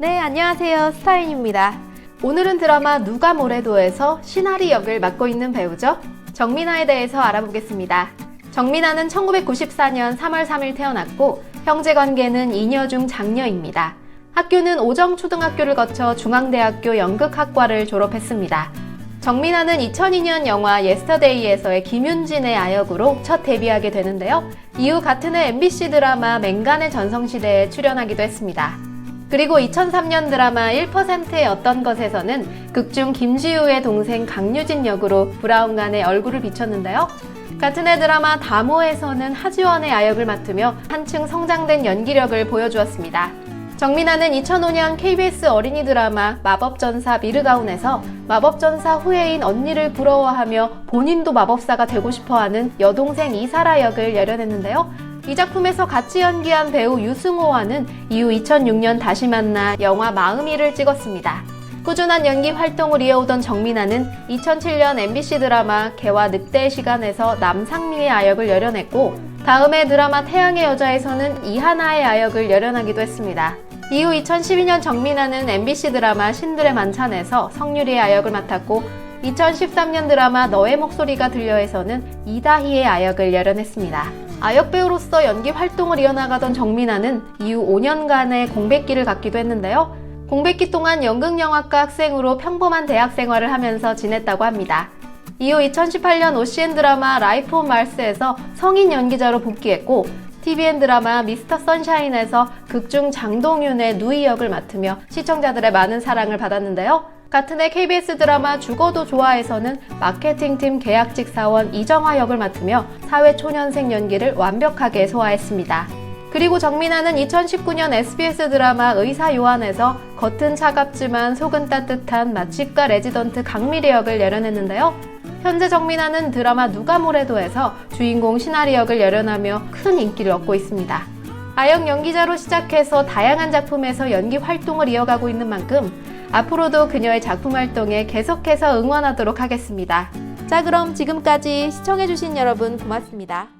네, 안녕하세요. 스타인입니다. 오늘은 드라마 누가 뭐래도에서 신하리 역을 맡고 있는 배우죠. 정민아에 대해서 알아보겠습니다. 정민아는 1994년 3월 3일 태어났고 형제 관계는 이녀 중 장녀입니다. 학교는 오정초등학교를 거쳐 중앙대학교 연극학과를 졸업했습니다. 정민아는 2002년 영화 예스터데이에서의 김윤진의 아역으로 첫 데뷔하게 되는데요. 이후 같은 해 MBC 드라마 맹간의 전성시대에 출연하기도 했습니다. 그리고 2003년 드라마 1%의 어떤 것에서는 극중 김지우의 동생 강유진 역으로 브라운관의 얼굴을 비췄는데요. 같은 해 드라마 다모에서는 하지원의 아역을 맡으며 한층 성장된 연기력을 보여주었습니다. 정민아는 2005년 KBS 어린이 드라마 마법전사 미르가운에서 마법전사 후예인 언니를 부러워하며 본인도 마법사가 되고 싶어하는 여동생 이사라 역을 열연했는데요. 이 작품에서 같이 연기한 배우 유승호와는 이후 2006년 다시 만나 영화 마음이를 찍었습니다. 꾸준한 연기 활동을 이어오던 정민아는 2007년 MBC 드라마 개와 늑대의 시간에서 남상미의 아역을 열연했고 다음해 드라마 태양의 여자에서는 이하나의 아역을 열연하기도 했습니다. 이후 2012년 정민아는 MBC 드라마 신들의 만찬에서 성유리의 아역을 맡았고 2013년 드라마 너의 목소리가 들려에서는 이다희의 아역을 열연했습니다. 아역 배우로서 연기 활동을 이어나가던 정민아는 이후 5년간의 공백기를 갖기도 했는데요. 공백기 동안 연극영화과 학생으로 평범한 대학 생활을 하면서 지냈다고 합니다. 이후 2018년 OCN 드라마 라이프 온 말스에서 성인 연기자로 복귀했고 TVN 드라마 미스터 선샤인에서 극중 장동윤의 누이 역을 맡으며 시청자들의 많은 사랑을 받았는데요. 같은 해 KBS 드라마 죽어도 좋아에서는 마케팅팀 계약직 사원 이정화 역을 맡으며 사회초년생 연기를 완벽하게 소화했습니다. 그리고 정민아는 2019년 SBS 드라마 의사 요한에서 겉은 차갑지만 속은 따뜻한 맛집과 레지던트 강미래 역을 열연했는데요. 현재 정민아는 드라마 누가 뭐래도에서 주인공 신하리 역을 열연하며 큰 인기를 얻고 있습니다. 아역 연기자로 시작해서 다양한 작품에서 연기 활동을 이어가고 있는 만큼 앞으로도 그녀의 작품 활동에 계속해서 응원하도록 하겠습니다. 자, 그럼 지금까지 시청해주신 여러분 고맙습니다.